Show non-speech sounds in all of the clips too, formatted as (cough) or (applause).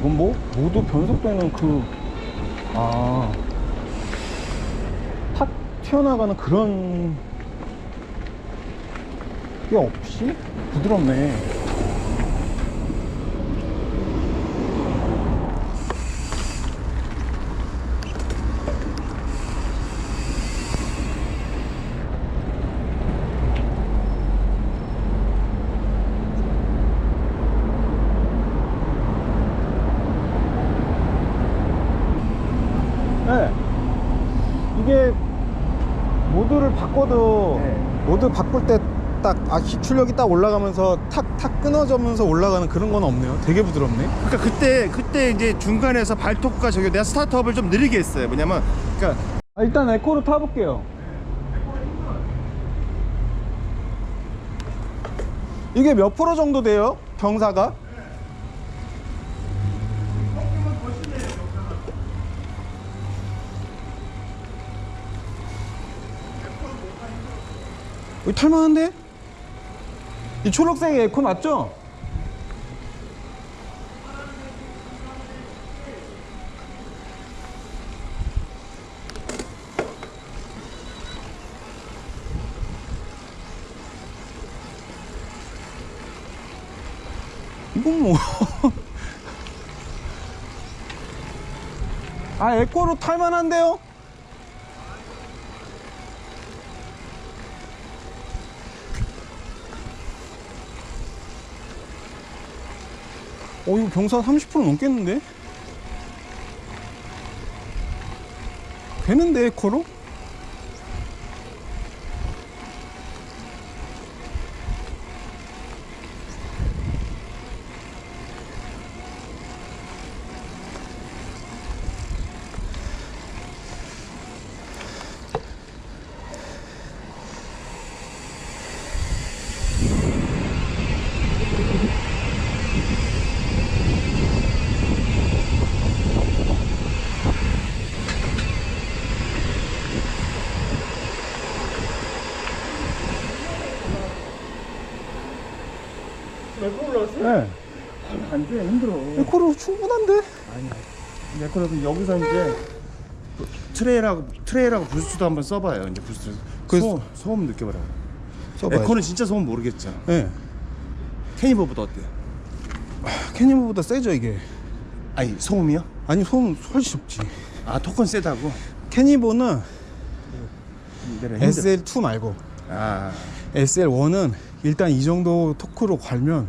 이건 뭐? 모두 변속되는 그, 아, 탁 튀어나가는 그런 게 없이 부드럽네. 네. 이게 모드를 바꿔도 네. 모드 바꿀 때 딱 아, 기출력이 딱 올라가면서 탁탁 끊어져면서 올라가는 그런 건 없네요. 되게 부드럽네. 그러니까 그때 그때 이제 중간에서 발토크가 저기 내가 스타트업을 좀 느리게 했어요. 뭐냐면 그러니까 아, 일단 에코로 타볼게요. 이게 몇 프로 정도 돼요? 경사가? 여기 탈만한데? 이 초록색 에코 맞죠? 이건 뭐? (laughs) 아 에코로 탈만한데요? 어 이거 경사 30% 넘겠는데? 되는데 에코로? 에코 올라왔어? 네 안돼 힘들어. 에코로 충분한데? 에코로 여기서 이제 트레일하고 트레일하고 부스트도 한번 써봐요. 이제 부스트 그- 소음 소음 느껴보라고. 써봐야지. 에코는 진짜 소음 모르겠죠. 네 캐니버보다 어때요? 캐니버보다 세죠 이게 아니 소음이요? 아니 소음 훨씬 없지 아 토큰 세다고? 캐니버는 내려 힘들. SL2 말고 아, SL1은 일단 이 정도 토크로 갈면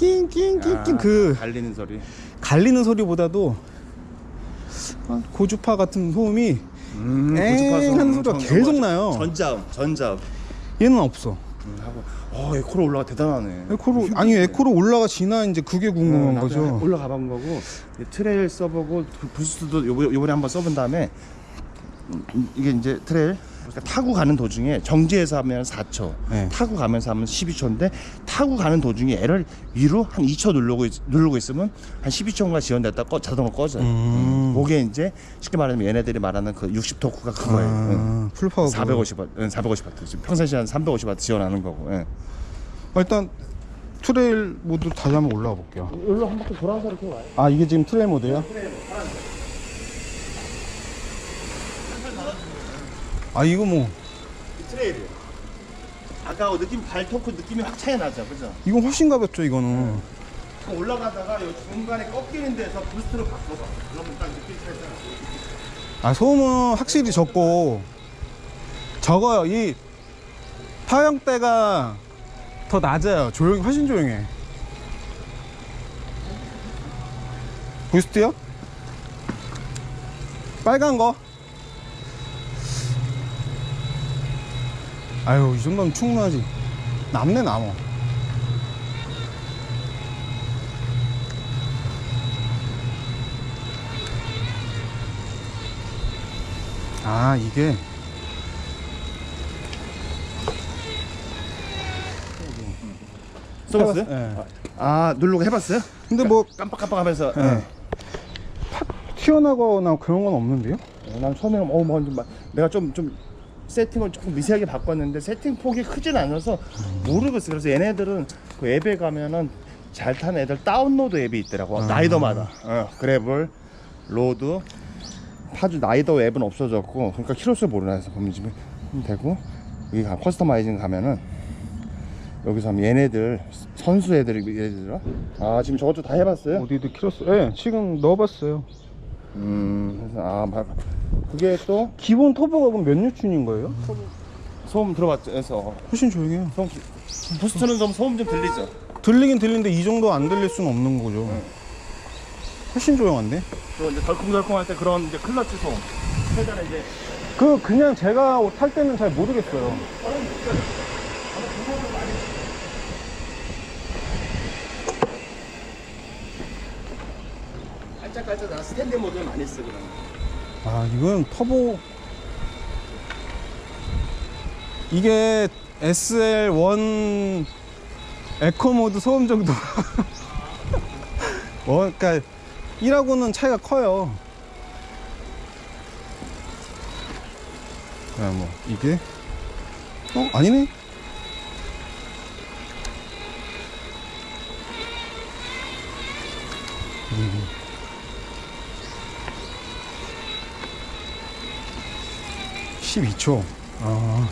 낑낑낑낑 아, 그 갈리는 소리. 갈리는 소리보다도 아, 고주파 같은 소음이 음, 엥 고주파 소음 하는 소리가 엄청 계속 넘어가죠. 나요. 전자음, 전자음. 얘는 없어 음, 하고 어 에코로 올라가 대단하네. 에코로 아니 에코로 올라가 지나 이제 그게 궁금한 어, 나도 거죠 올라가 본 거고 이제 트레일 써보고 부- 부스트도 요번- 요번에 한번 써본 다음에 음, 이게 이제 트레일 그러니까 타고 가는 도중에 정지해서 하면 4초, 네. 타고 가면서 하면 12초인데 타고 가는 도중에 애를 위로 한 2초 누르고 있, 누르고 있으면 한 12초인가 지연됐다 꺼 자동으로 꺼져요. 음. 그게 이제 쉽게 말하면 얘네들이 말하는 그 60 토크가 그거예요. 응. 아, 풀파워 450W, 응, 450W 지금 평상시에 한 350W 지원하는 거고. 예. 일단 트레일 모드 다시 한번 올라가 볼게요 여기로 한 바퀴 돌아서 이렇게 와요. 아 이게 지금 트레일 모드예요? 아 이거 뭐. 트레일이에요. 아까 느낌 발 토크 느낌이 확 차이 나죠, 그죠? 이건 훨씬 가볍죠 이거는. 그 올라가다가 요 중간에 꺾이는 데서 부스트로 바꿔봐. 그러면 딱 느낌 차이가 아 소음은 확실히 적고. 적어요. 이 타형대가 더 낮아요. 조용히 훨씬 조용해. 부스트요? 빨간 거 아유 이 정도면 충분하지 남네 남어 아 이게 써봤어요? 예. 아 누르고 해봤어요? 근데 뭐 깜빡깜빡하면서. 예. 예. 튀어나거나 그런 건 없는데요? 어, 난 처음에는 어, 뭐, 좀 막- 내가 좀좀 세팅을 조금 미세하게 바꿨는데 세팅 폭이 크진 않아서 모르겠어. 그래서 얘네들은 그 앱에 가면은 잘 타는 애들 다운로드 앱이 있더라고 아. 라이더마다 어, 그래블 로드 파주 라이더 앱은 없어졌고 그러니까 키로수 모르나 해서 보면 지금 되고 여기 가 커스터마이징 가면은 여기서 하면 얘네들 선수 애들이 얘네들아 아 지금 저것도 다 해봤어요? 어디도 키로수 예 지금 넣어봤어요 음. 그래서 아 막- 그게 또 기본 터보가 그럼 몇 뉴춘인 거예요? 소음 들어봤죠 그래서. 훨씬 조용해요. 소음 부스트는 좀 소음 좀 들리죠? 들리긴 들리는데 이 정도 안 들릴 수는 없는 거죠. 훨씬 조용한데? 또 이제 덜컹덜컹할 때 그런 이제 클러치 소음. 페달에 이제 그 그냥 제가 탈 때는 잘 모르겠어요 깔짝깔짝 나 스탠드 모드를 많이 쓰 그러면 아 이건 터보. 이게 SL1 에코 모드 소음 정도. (laughs) 어 그러니까 1하고는 차이가 커요. 그냥 뭐 이게? 어 아니네 12초. 아.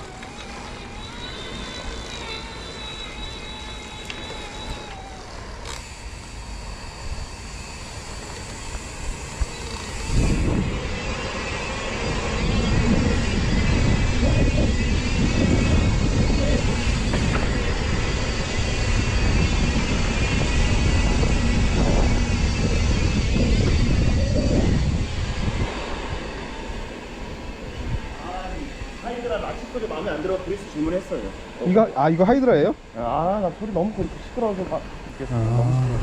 하이드라 라치 소리 마음에 안 들어 브리스 주문 했어요 이거 아 이거 하이드라예요? 아 나 소리 너무 그렇게 시끄러워서 막 이렇게 아.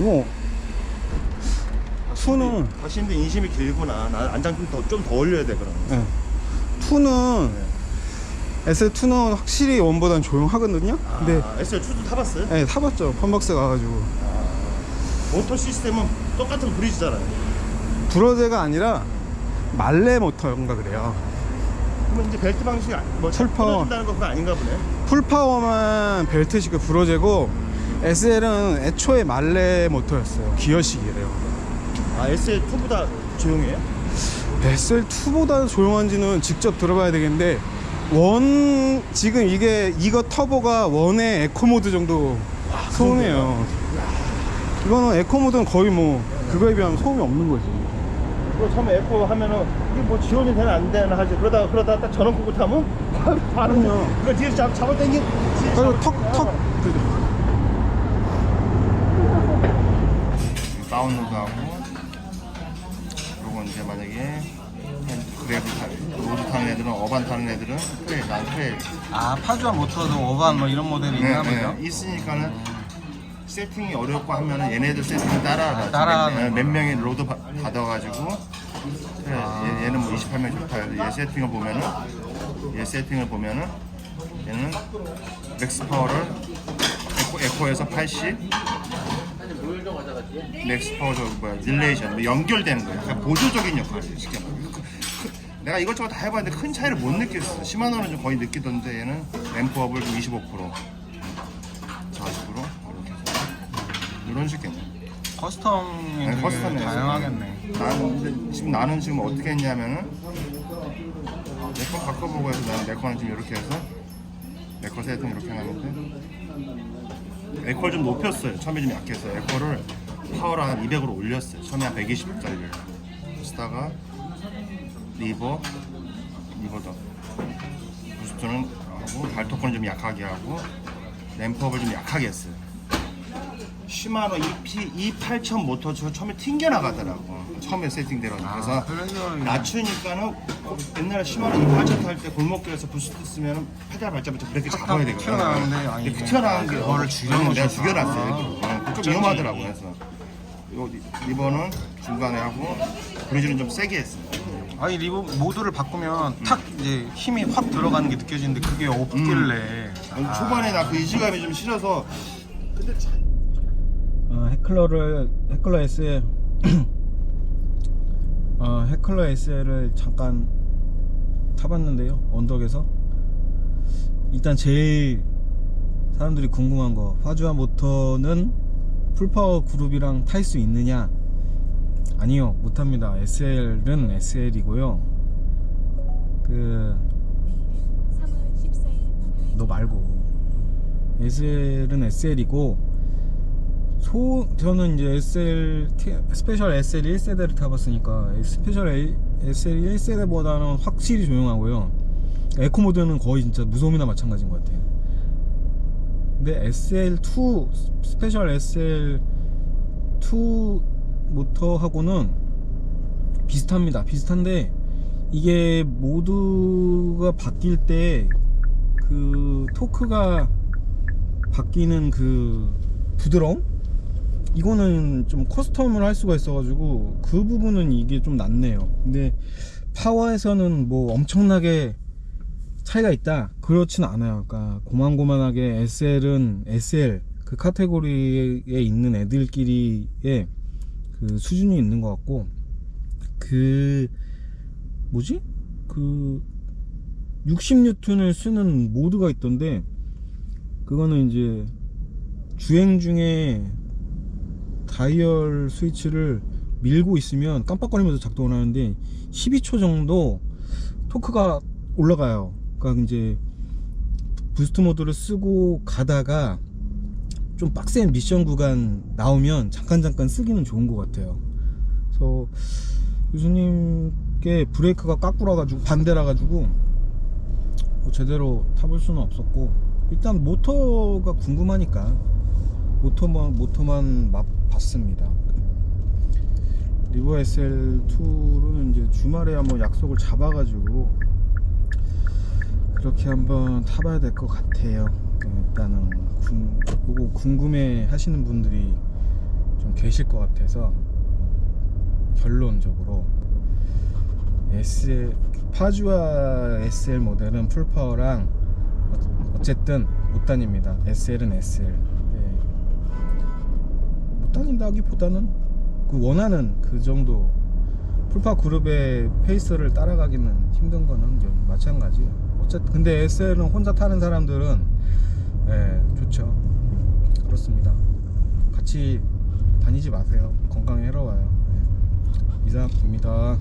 이거 투는 당신도 인심이 길구나 나 안장 좀더 올려야 돼 그럼 예. 투는 SL2는 확실히 원보다는 조용하거든요. 근데 아, SL2도 타봤어요? 예, 타봤죠. 펀박스 가가지고 모터 시스템은 똑같은 브리즈잖아요 브로제가 아니라 말레 모터인가 그래요. 그러면 이제 벨트 방식이 아- 뭐 철파. 끊어준다는 거 그거 아닌가 보네 풀파워만 벨트식 브로제고 SL은 애초에 말레 모터였어요. 기어식이래요. 아 SL2보다 조용해요? SL2보다 조용한지는 직접 들어봐야 되겠는데 원 지금 이게 이거 터보가 원의 에코 모드 정도 소음이에요. 이거는 에코 모드는 거의 뭐 그거에 비하면 소음이 없는 거지. 그리고 처음에 에코 하면은 이게 뭐 지원이 되나 안 되나 하지 그러다가 그러다가 딱 전원 끄고 타면 바로 그럼요. 그거 뒤에서 잡, 잡을 땡기 그리고 턱턱 다운로드 하고 요거 이제 만약에 그래브 타 로드 타는 애들은 어반 타는 애들은 트레일 난 트레일 아 파주와 모터도 어반 뭐 이런 모델이 네, 네. 있으니까는 세팅이 어렵고 하면은 얘네들 세팅 따라하라 아, 따라하는 몇, 몇. 명이 로드 받- 받아가지고. 그래, 얘, 얘는 뭐 28명 좋다. 얘 세팅을 보면은 얘 세팅을 보면은 얘는 맥스 파워를 에코, 에코 에서 80 맥스 파워 저 뭐야 릴레이션 뭐 연결되는 거야. 그러니까 보조적인 역할이에요 쉽게 말하면. (laughs) 내가 이것저것 다 해봤는데 큰 차이를 못 느꼈어. 시마노는 좀 거의 느끼던데 얘는 램프업을 좀25% 40% 이렇게 해서 이런 식이네. 커스텀이 아니, 커스텀이에요. 다양하겠네. 나는 근데 지금 나는 지금 어떻게 했냐면은 내 거 바꿔보고 해서 나는 내 거는 지금 이렇게 해서 내거 세팅 이렇게 해놨는데 에코를 좀 높였어요. 처음에 좀 약해서. 에코를 파워를 한 200으로 올렸어요. 처음에 한 120짜리를. 쓰다가 리버 리버 더. 부스트는 하고 발토크는 좀 약하게 하고 램프업을 좀 약하게 했어요 시마노 EP 28000 모터 저 처음에 튕겨 나가더라고 처음에 세팅되러 그래서 그래서 낮추니까는 옛날에 시마노 28000 탈 때 골목길에서 부스트 쓰면 페달 발자부터 브레이크 잡아야 되거든 튀어나오는데, 아, 근데 이게. 튀어나오는 게 그거를 어, 죽여놓으셨어. 내가 죽여놨어요 아. 이렇게. 어, 좀 위험하더라고 그래서 요 리- 리버는 중간에 하고 브리즈는 좀 세게 했어 아니 리버 모드를 바꾸면 탁 이제 힘이 확 들어가는 게 느껴지는데 그게 없길래. 아니, 초반에 나 그 이질감이 좀 싫어서 어, 헤클러를 헤클러 SL 어, 헤클러 SL을 잠깐 타봤는데요 언덕에서. 일단 제일 사람들이 궁금한 거 파주아 모터는 풀파워 그룹이랑 탈 수 있느냐? 아니요 못합니다. SL은 SL이고요. 그 3월 14일 너 말고. SL은 SL이고 소 저는 이제 SL 티- 스페셜 SL 1세대를 타봤으니까 스페셜 SL 1세대보다는 확실히 조용하고요. 에코 모드는 거의 진짜 무소음이나 마찬가지인 것 같아요. 근데 SL2 스페셜 SL2 모터하고는 비슷합니다. 비슷한데 이게 모드가 바뀔 때 그 토크가 바뀌는 그 부드러움? 이거는 좀 커스텀을 할 수가 있어가지고 그 부분은 이게 좀 낫네요. 근데 파워에서는 뭐 엄청나게 차이가 있다? 그렇진 않아요. 그러니까 고만고만하게 SL은 SL 그 카테고리에 있는 애들끼리의 그 수준이 있는 것 같고 그 뭐지? 그 60뉴턴을 쓰는 모드가 있던데 그거는 이제 주행 중에 다이얼 스위치를 밀고 있으면 깜빡거리면서 작동을 하는데 12초 정도 토크가 올라가요. 그러니까 이제 부스트 모드를 쓰고 가다가 좀 빡센 미션 구간 나오면 잠깐 잠깐 쓰기는 좋은 것 같아요. 그래서 교수님께 브레이크가 까꾸라 가지고 반대라 가지고 뭐 제대로 타볼 수는 없었고 일단 모터가 궁금하니까 모터만 모터만 맛봤습니다. 리버 SL2는 이제 주말에 한번 약속을 잡아가지고 그렇게 한번 타봐야 될 것 같아요. 네, 일단은 궁, 그거 궁금해 하시는 분들이 좀 계실 것 같아서 결론적으로 S 파주와 SL 모델은 풀파워랑 어- 어쨌든 못 다닙니다. SL은 SL. 네. 못 다닌다기보다는 그 원하는 그 정도 풀파 그룹의 페이스를 따라가기는 힘든 거는 마찬가지예요. 어쨌든 근데 SL은 혼자 타는 사람들은 예, 좋죠. 그렇습니다. 같이 다니지 마세요. 건강에 해로워요. 예. 이상입니다.